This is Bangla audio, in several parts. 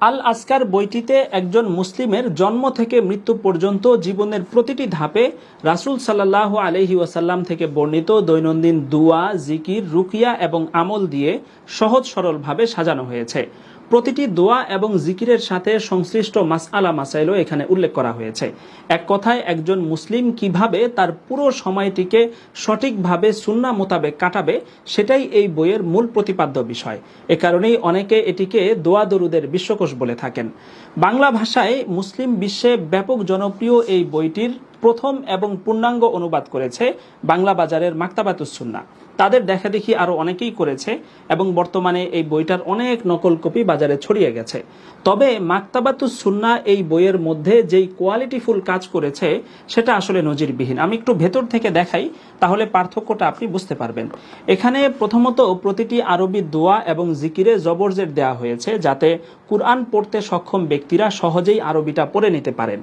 আল আসকার বইটিতে একজন মুসলিমের জন্ম থেকে মৃত্যু পর্যন্ত জীবনের প্রতিটি ধাপে রাসুল সাল্লাহ আলহি ওয়াসাল্লাম থেকে বর্ণিত দৈনন্দিন দুয়া, জিকির, রুকিয়া এবং আমল দিয়ে সহজ সরলভাবে সাজানো হয়েছে। প্রতিটি দোয়া এবং জিকিরের সাথে সংশ্লিষ্ট মাসআলা মাসাইলও এখানে উল্লেখ করা হয়েছে। এক কথায়, একজন মুসলিম কীভাবে তার পুরো সময়টিকে সঠিকভাবে সুন্না মোতাবেক কাটাবে, সেটাই এই বইয়ের মূল প্রতিপাদ্য বিষয়। এ কারণেই অনেকে এটিকে দোয়া দরুদের বিশ্বকোষ বলে থাকেন। বাংলা ভাষায় মুসলিম বিশ্বে ব্যাপক জনপ্রিয় এই বইটির প্রথম এবং পূর্ণাঙ্গ অনুবাদ করেছে বাংলা বাজারের মাক্তাবাতুস সুন্না তাদের দেখা দেখি আরও অনেকেই করেছে এবং বর্তমানে এই বইটার অনেক নকল কপি বাজারে ছড়িয়ে গেছে। তবে মাক্তাবাতুস সুন্না এই বইয়ের মধ্যে যেই কোয়ালিটিফুল কাজ করেছে, সেটা আসলে নজিরবিহীন। আমি একটু ভেতর থেকে দেখাই, তাহলে পার্থক্যটা আপনি বুঝতে পারবেন। এখানে প্রথমত প্রতিটি আরবি দোয়া এবং জিকিরে জবরজের দেওয়া হয়েছে যাতে কুরআন পড়তে সক্ষম ব্যক্তিরা সহজেই আরবিটা পড়ে নিতে পারেন।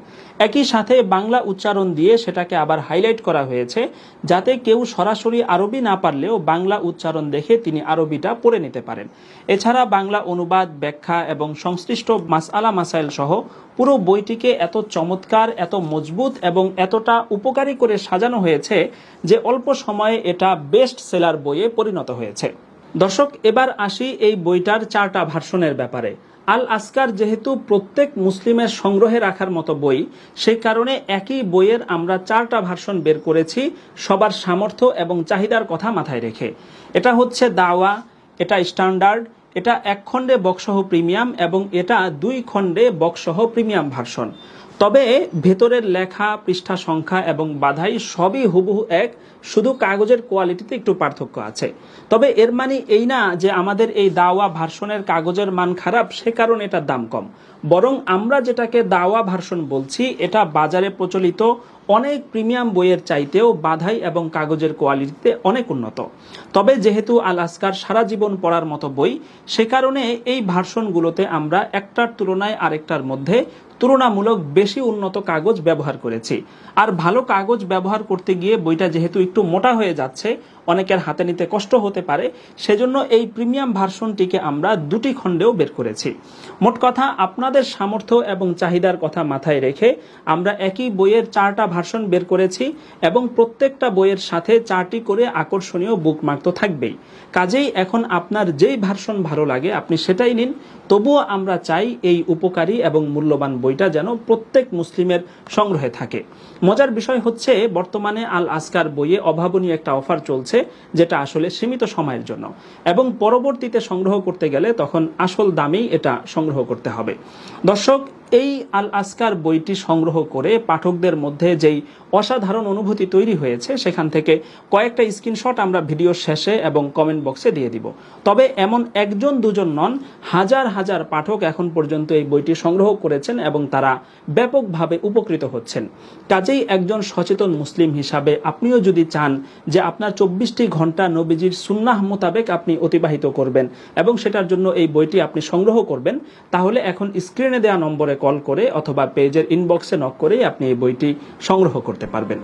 একই সাথে বাংলা উচ্চারণ দিয়ে সেটাকে আবার হাইলাইট করা হয়েছে, যাতে কেউ সরাসরি আরবি না পারলেও বাংলা উচ্চারণ দেখে তিনি আরবিটা পড়ে নিতে পারেন। এছাড়া বাংলা অনুবাদ, ব্যাখ্যা এবং সংশ্লিষ্ট মাসআলা মাসাইল সহ পুরো বইটিকে এত চমৎকার, এত মজবুত এবং এতটা উপকারী করে সাজানো হয়েছে যে অল্প সময়ে এটা বেস্ট সেলার বইয়ে পরিণত হয়েছে। দর্শক, এবার আসি এই বইটার চারটা ভার্সনের ব্যাপারে। আল আসকার যেহেতু প্রত্যেক মুসলিমের সংগ্রহে রাখার মতো বই, সেই কারণে একই বইয়ের আমরা চারটা ভার্সন বের করেছি সবার সামর্থ্য এবং চাহিদার কথা মাথায় রেখে। এটা হচ্ছে দাওয়া, এটা স্ট্যান্ডার্ড, এটা এক খণ্ডে বক্সহ প্রিমিয়াম এবং এটা দুই খণ্ডে বক্সহ প্রিমিয়াম ভার্সন। তবে ভেতরের লেখা, পৃষ্ঠা, সংখ্যা এবং বাধাই সবই হুবহু এক, শুধু কাগজের কোয়ালিটিতে একটু পার্থক্য আছে। তবে এর মানে এই না যে আমাদের এই দাওয়া ভার্সনের কাগজের মান খারাপ, সে কারণে এটার দাম কম। বরং আমরা যেটাকে দাওয়া ভার্সন বলছি, এটা বাজারে প্রচলিত অনেক প্রিমিয়াম বইয়ের চাইতেও বাধাই এবং কাগজের কোয়ালিটিতে অনেক উন্নত। তবে যেহেতু আল আসকার সারা জীবন পড়ার মতো বই, সে কারণে এই ভার্সনগুলোতে আমরা একটার তুলনায় আরেকটার মধ্যে তুলনামূলক বেশি উন্নত কাগজ ব্যবহার করেছি। আর ভালো কাগজ ব্যবহার করতে গিয়ে বইটা যেহেতু একটু মোটা হয়ে যাচ্ছে, অনেকের হাতে নিতে কষ্ট হতে পারে, সেজন্য এই প্রিমিয়াম ভার্সনটিকে আমরা দুটি খণ্ডেও বের করেছি। মোট কথা, আপনাদের সামর্থ্য এবং চাহিদার কথা মাথায় রেখে আমরা একই বইয়ের চারটা ভার্সন বের করেছি এবং প্রত্যেকটা বইয়ের সাথে চারটি করে আকর্ষণীয় বুকমার্ক তো থাকবেই। কাজেই এখন আপনার যেই ভার্সন ভালো লাগে, আপনি সেটাই নিন। তবুও আমরা চাই এই উপকারী এবং মূল্যবান বইটা যেন প্রত্যেক মুসলিমের সংগ্রহে থাকে। মজার বিষয় হচ্ছে, বর্তমানে আল আসকার বইয়ে অভাবনীয় একটা অফার চলছে, যেটা আসলে সীমিত সময়ের জন্য। এবং পরবর্তীতে সংগ্রহ করতে গেলে তখন আসল দামেই এটা সংগ্রহ করতে হবে। দর্শক এই আল আসকার বইটি সংগ্রহ করে পাঠকদের মধ্যে যেই অসাধারণ অনুভূতি তৈরি হয়েছে, সেখান থেকে কয়েকটা স্ক্রিনশট আমরা ভিডিও শেষে এবং কমেন্ট বক্সে দিয়ে দিব। তবে এমন একজন, দুজন নন, হাজার হাজার পাঠক এখন পর্যন্ত এই বইটি সংগ্রহ করেছেন এবং তারা ব্যাপকভাবে উপকৃত হচ্ছেন। কাজেই একজন সচেতন মুসলিম হিসাবে আপনিও যদি চান যে আপনার চব্বিশটি ঘণ্টা নবীজির সুন্নাহ মোতাবেক আপনি অতিবাহিত করবেন এবং সেটার জন্য এই বইটি আপনি সংগ্রহ করবেন, তাহলে এখন স্ক্রিনে দেওয়া নম্বরে কল করে অথবা পেজের ইনবক্সে নক করেই আপনি এই বইটি সংগ্রহ করতে পারবেন।